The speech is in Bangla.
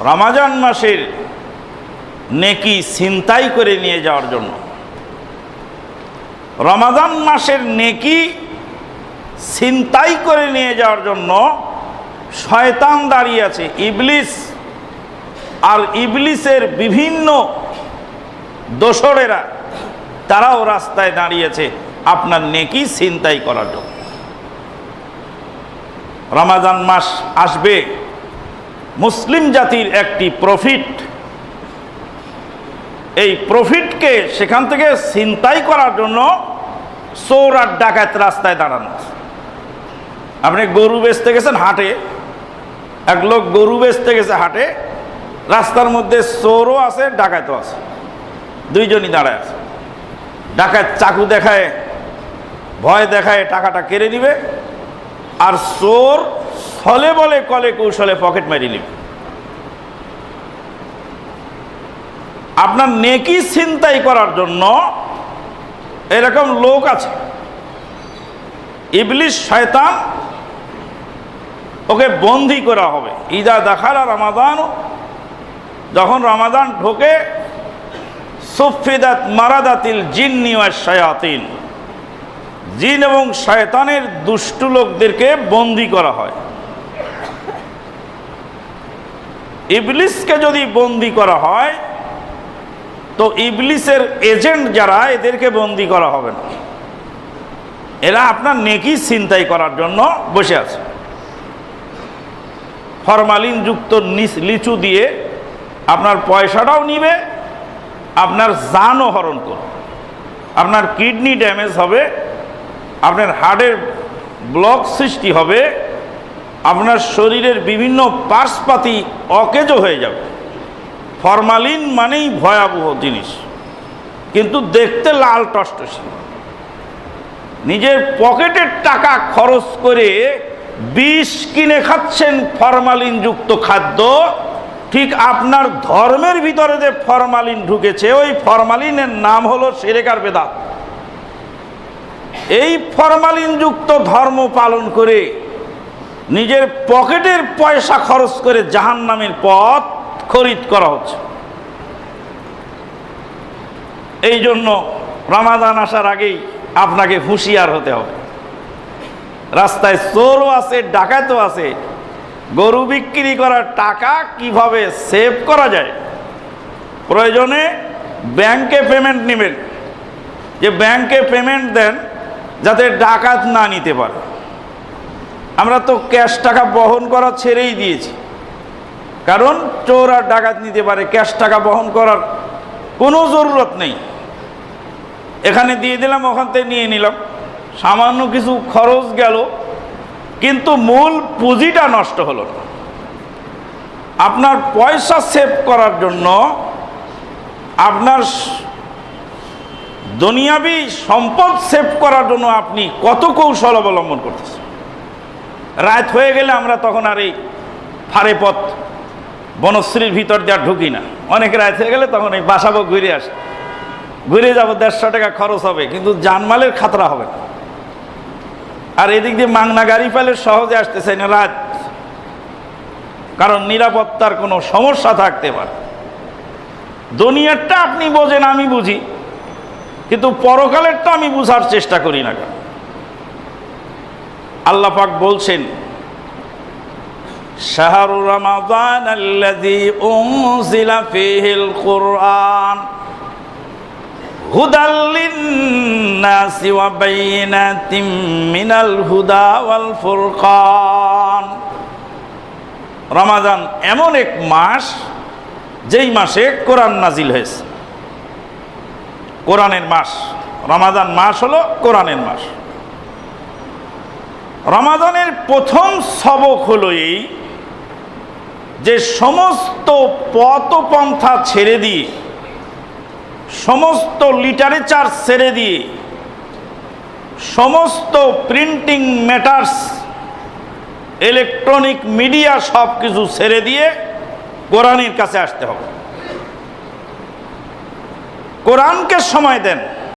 রমাজান মাসের নেকি ছিনতাই করে নিয়ে যাওয়ার জন্য। রমাজান মাসের নেকি ছিনতাই করে নিয়ে যাওয়ার জন্য শয়তান দাঁড়িয়ে আছে। ইবলিস আর ইবলিসের বিভিন্ন দোসরেরা, তারাও রাস্তায় দাঁড়িয়েছে আপনার নেকি ছিনতাই করার জন্য। রমাজান মাস আসবে। মুসলিম জাতির একটি প্রফিট এই প্রফিটকে সেখান থেকে ছিনতাই করার জন্য চোর আর ডাকাত রাস্তায় দাঁড়ানো। আপনি গরু বেচতে গেছেন হাটে, এক লোক গরু বেচতে গেছে হাটে, রাস্তার মধ্যে চোরও আছে, ডাকাতও আছে। দুইজনই দাঁড়ায় আছে। ডাকাত চাকু দেখায়, ভয় দেখায়, টাকাটা কেড়ে নিবে, আর চোর ছলে বলে কলে কৌশলে পকেট মারি নিবে। আপনার নেকি ছিনতাই করার জন্য এরকম লোক আছে। ইবলিশ শয়তান ওকে বন্দি করা হবে। ইদা দেখালা রমাদান, যখন রমাদান ঢোকে, সুফিদাত মারাদাতিল জিন্নি ওয়া শায়াতিন। জিন এবং শয়তানের দুষ্টু লোকদেরকে বন্দি করা হয়। ইবলিসকে যদি বন্দি করা হয় তো ইবলিসের এজেন্ট যারা, এদেরকে বন্দি করা হবে না। এরা আপনার নেকি ছিনতাই করার জন্য বসে আছে। ফরমালিনযুক্ত লিচু দিয়ে আপনার পয়সাটাও নিবে, আপনার জানও হরণ করবে। আপনার কিডনি ড্যামেজ হবে, আপনার হার্টের ব্লক সৃষ্টি হবে, আপনার শরীরের বিভিন্ন পার্সপাতি অকেজো হয়ে যাবে। ফরমালিন মানেই ভয়াবহ জিনিস। কিন্তু দেখতে লাল টসটসি। নিজের পকেটের টাকা খরচ করে বিষ কিনে খাচ্ছেন ফরমালিনযুক্ত খাদ্য, ঠিক আপনার ধর্মের ভিতরে যে ফরমালিন ঢুকেছে, ওই ফরমালিনের নাম হলো সেরেকার বেদা। এই ফরমালিনযুক্ত ধর্ম পালন করে নিজের পকেটের পয়সা খরচ করে জাহান্নামের পথ খরিদ করা হচ্ছে। এই জন্য রমাদান আসার আগেই আপনাকে হুঁশিয়ার হতে হবে। রাস্তায় চোরও আছে, ডাকাতও আছে। গরু বিক্রি করার টাকা কীভাবে সেভ করা যায়? প্রয়োজনে ব্যাংকে পেমেন্ট নেবেন। যে ব্যাংকে পেমেন্ট দেন, যাতে ডাকাত না নিতে পারে। আমরা তো ক্যাশ টাকা বহন করা ছেড়েই দিয়েছি। কারণ চোর আর ডাকাত নিতে পারে, ক্যাশ টাকা বহন করার কোনো জরুরত নেই। এখানে দিয়ে দিলাম, ওখান থেকে নিয়ে নিলাম। সামান্য কিছু খরচ গেল, কিন্তু মূল পুঁজিটা নষ্ট হলো না। আপনার পয়সা সেভ করার জন্য আপনার দুনিয়াবি সম্পদ সেভ করার জন্য আপনি কত কৌশল অবলম্বন করতেছেন। রাত হয়ে গেলে আমরা তখন আর এই ফারে পথ বনশ্রীর ভিতর আর ঢুকি না। অনেক রাত হয়ে গেলে তখন এই বাসাবো ঘুরে আসে। ঘুরে যাব দেড়শো টাকা খরচ হবে, কিন্তু জানমালের খাতরা হবে না। আর এদিক দিয়ে মাংনা গাড়ি পেলে সহজে আসতে চাই না রাত। কারণ নিরাপত্তার কোনো সমস্যা থাকতে পারে। দুনিয়ারটা আপনি বোঝেন, আমি বুঝি। কিন্তু পরকালেরটা আমি বুঝার চেষ্টা করি না কেন? আল্লাহ পাক বলছেন আল্লাযী উনজিলা ফীহিল কুরআন হুদাল লিন-নাসি ওয়া বাইয়িনাতিম মিনাল হুদা ওয়াল ফুরকান রমাদান এমন এক মাস যেই মাসে কোরআন নাজিল হয়েছে। কোরআনের মাস। রমাদান মাস হলো কোরআনের মাস। রমাদানের প্রথম সবক হলো এই যে সমস্ত পথপন্থা ছেড়ে দিয়ে, সমস্ত লিটারেচার ছেড়ে দিয়ে, সমস্ত প্রিন্টিং ম্যাটার্স ইলেকট্রনিক মিডিয়া সব কিছু ছেড়ে দিয়ে কোরআনের কাছে আসতে হবে। কোরআনকে সময় দেন।